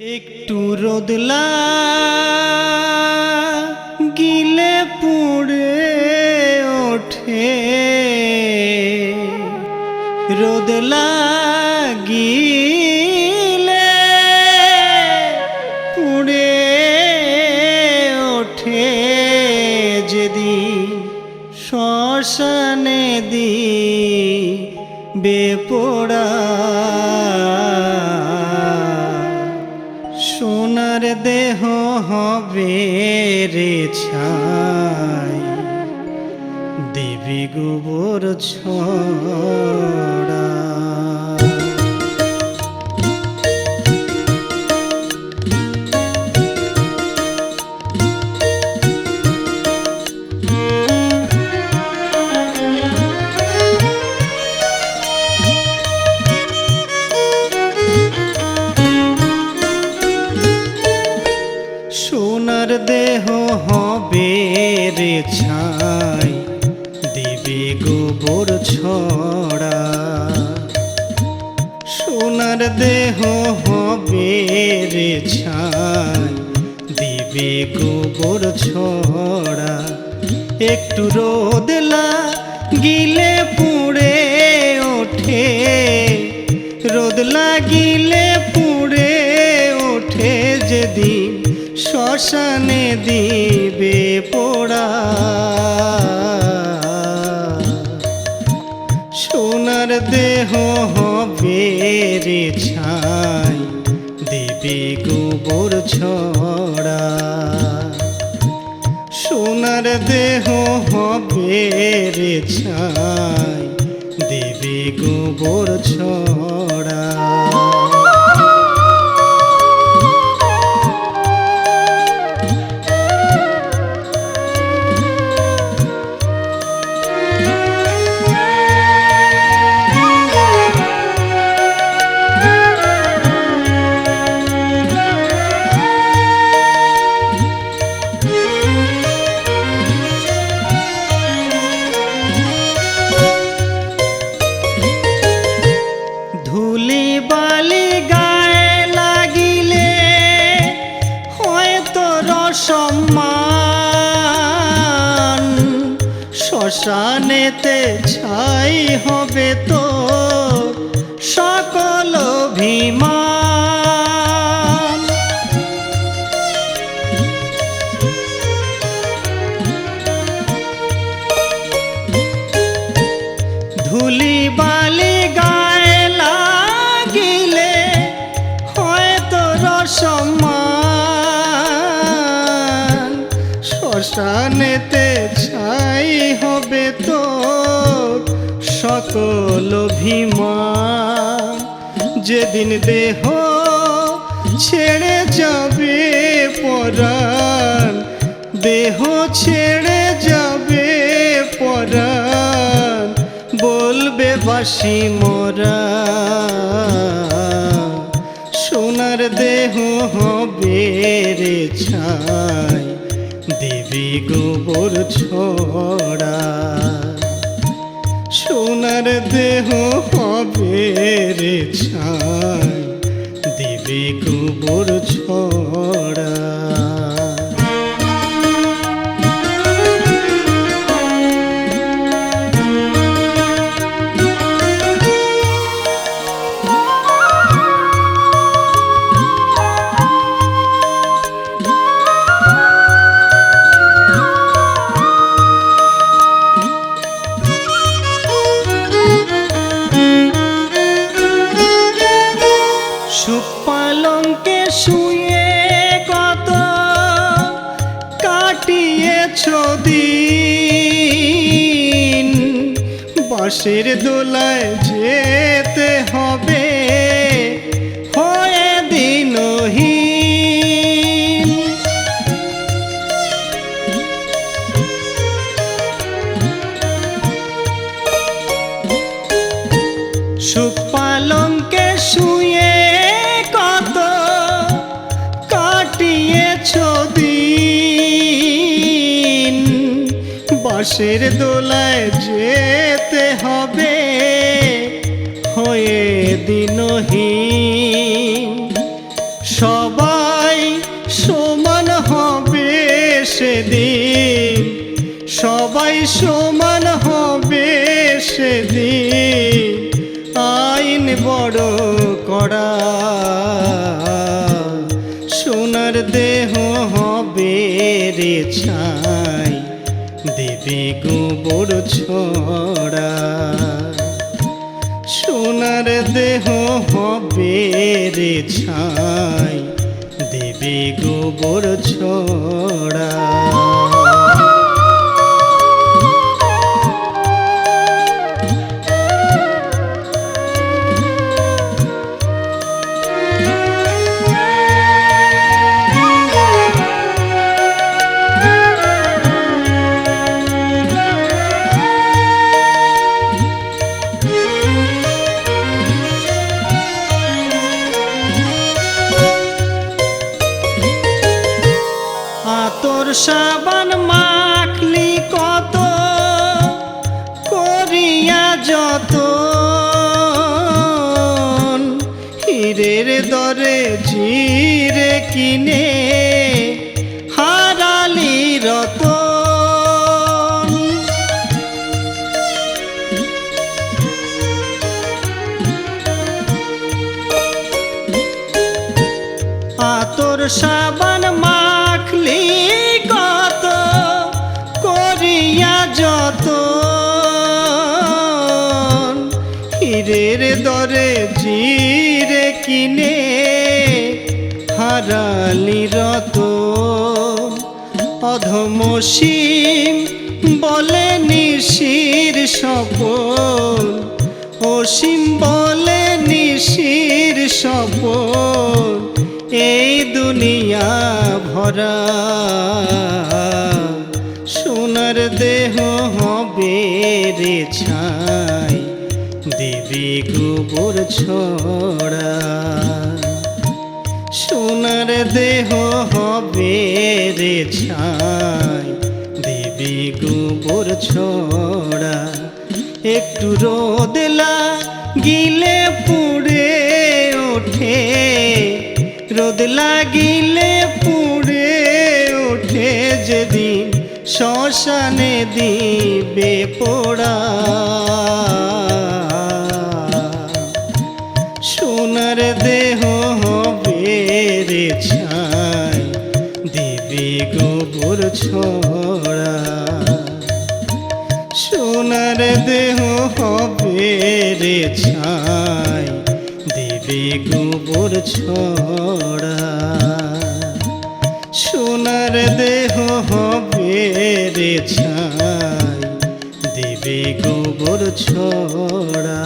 একটু রোদলা গিলে পুড়ে ওঠে। রোদলা গিলে পুড়ে ওঠে। যেদিন শ্মশানে দি বেপোড়া দেহ হবে রে ছাই। দেবী গোবর ছড়া ছাই দিবে গোবর ছড়া। সোনার দেহ হবে রে ছাই দিবে গোবর ছড়া। একটু রোদলা গিলে পুড়ে ওঠে, রোদ লাগিলে শ্মশানে দিবে পোড়া। সোনার দেহ হবে রে ছাই, দেবে গোবর ছড়া। সোনার দেহ হবে রে ছাই, দেবে গোবর ছড়া। শ্মশানেতে ছাই হবে তো সকল অভিমান। ধুলি বালি গায়ে লাগিলে হয়তো রসমান। শ্মশানেতে ছাই অভিমান যেদিন দেহ ছেড়ে যাবে পরাণ, দেহ ছেড়ে যাবে পরাণ, বলবে বাসি মোরা। সোনার দেহ হবে রে ছাই, দেবী গোবর ছড়া। সোনার দেহ হবে রে ছায় দিবে গোবর ছড়া কাটিয়েছ দিন। বাঁশের দোলায় যেতে হবে হয়ে দিনহীন সুখ পালঙ্কে বাঁশের দোলায় যেতে হবে, হয়ে দিনহীন। সবাই সমান হবে সেদিন, সবাই সমান হবে সেদিন। আইন বড় করা সোনার দেহ হবে রেছা দেবে গোবর ছড়া। সোনার দেহ হবে রে ছাই দেবে গোবর ছড়া। যত হীরের দরে জিরে কিনে হারালি রতন। আতর সাবান মাখলি হীরের দরে জিরে কিনে হারালি রত অধমসীম বলে নিশির সপন অসীম বলে নিশির সপন এই দুনিয়া ভরা। সোনার দেহ গোবর ছড়া। সোনার দেহ হবে রে ছাই, দেবী গোবর ছড়া। একটু রোদলা গিলে পুড়ে ওঠে, রোদ লাগিলে পুড়ে ওঠে যেদিন শ্মশানে দিবে পোড়া। সোনার দেহ হবে রে ছাই, দিবি গোবর ছড়া। সোনার দেহ হবে রে ছাই, দিবি গোবর ছড়া। সোনার দেহ হবে রে ছাই, দিবি গোবর ছড়া।